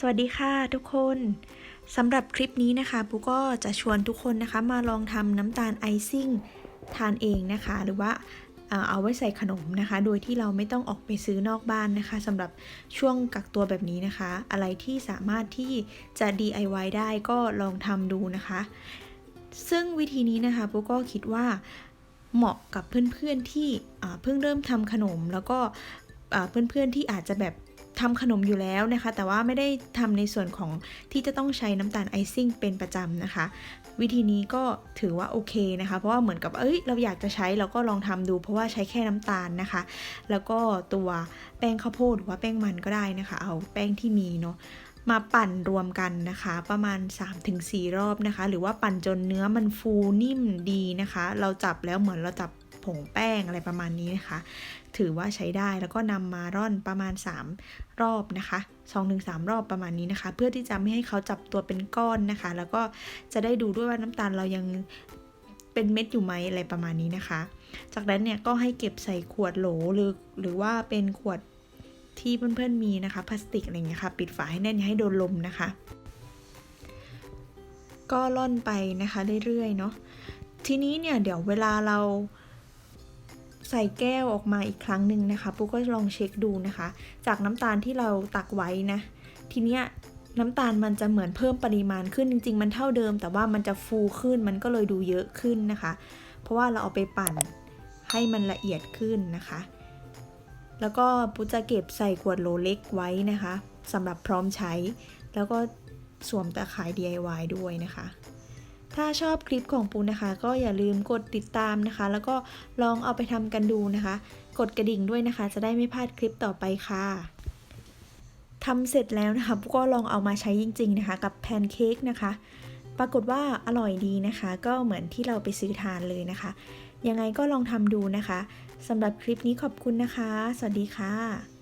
สวัสดีค่ะทุกคนสำหรับคลิปนี้นะคะปูก็จะชวนทุกคนนะคะมาลองทำน้ำตาลไอซิ่งทานเองนะคะ หรือว่าเอาไว้ใส่ขนมนะคะ โดยที่เราไม่ต้องออกไปซื้อนอกบ้านนะคะสำหรับช่วงกักตัวแบบนี้นะคะ อะไรที่สามารถที่จะ DIY ได้ก็ลองทำดูนะคะ ซึ่งวิธีนี้นะคะปูก็คิดว่าเหมาะกับเพื่อนๆที่เพิ่งเริ่มทำขนมแล้วก็เพื่อนๆที่อาจจะแบบ ทำขนมอยู่แล้วนะคะ แต่ว่าไม่ได้ทำในส่วนของที่จะต้องใช้น้ำตาลไอซิ่งเป็นประจำนะคะ วิธีนี้ก็ถือว่าโอเคนะคะ เพราะว่าเหมือนกับเอ้ยเราอยากจะใช้เราก็ลองทำดู เพราะว่าใช้แค่น้ำตาลนะคะ แล้วก็ตัวแป้งข้าวโพดหรือว่าแป้งมันก็ได้นะคะ เอาแป้งที่มีเนาะมาปั่นรวมกันนะคะ ประมาณ 3-4 รอบนะคะ หรือว่าปั่นจนเนื้อมันฟูนิ่มดีนะคะ เราจับแล้วเหมือนเราจับ งแป้งอะไรประมาณนี้นะคะ ถือว่าใช้ได้แล้วก็นำมาร่อนประมาณ 3 รอบนะคะ2-3 รอบประมาณนี้นะคะ เพื่อที่จะไม่ให้เขาจับตัวเป็นก้อนนะคะ แล้วก็จะได้ดูด้วยว่าน้ำตาลเรายังเป็นเม็ดอยู่ไหมอะไรประมาณนี้นะคะ จากนั้นเนี่ยก็ให้เก็บใส่ขวดโหลหรือหรือว่าเป็นขวดที่เพื่อนๆมีนะคะพลาสติกอะไรอย่างเงี้ยค่ะ ปิดฝาให้แน่นอย่าให้โดนลมนะคะ ก็ล่อนไปนะคะเรื่อยๆเนาะทีนี้เนี่ยเดี๋ยวเวลาเรา ใส่แก้วออกมาอีกครั้งหนึ่งนะคะปุ๊กก็ลองเช็คดูนะคะ จากน้ำตาลที่เราตักไว้นะ ทีเนี้ยน้ำตาลมันจะเหมือนเพิ่มปริมาณขึ้นจริง ๆ มันเท่าเดิม แต่ว่ามันจะฟูขึ้นมันก็เลยดูเยอะขึ้นนะคะ เพราะว่าเราเอาไปปั่นให้มันละเอียดขึ้นนะคะ แล้วก็ปุ๊จะเก็บใส่ขวดโหลเล็กไว้นะคะสำหรับพร้อมใช้ แล้วก็สวมตะข่าย DIY ด้วยนะคะ ถ้าชอบคลิปของปูนะคะ ก็อย่าลืมกดติดตามนะคะ แล้วก็ลองเอาไปทำกันดูนะคะ กดกระดิ่งด้วยนะคะ จะได้ไม่พลาดคลิปต่อไปค่ะทำเสร็จแล้วนะคะปูก็ลองเอามาใช้จริง ๆนะคะ กับแพนเค้กนะคะ ปรากฏว่าอร่อยดีนะคะ ก็เหมือนที่เราไปซื้อทานเลยนะคะ ยังไงก็ลองทำดูนะคะสำหรับคลิปนี้ขอบคุณนะคะ สวัสดีค่ะ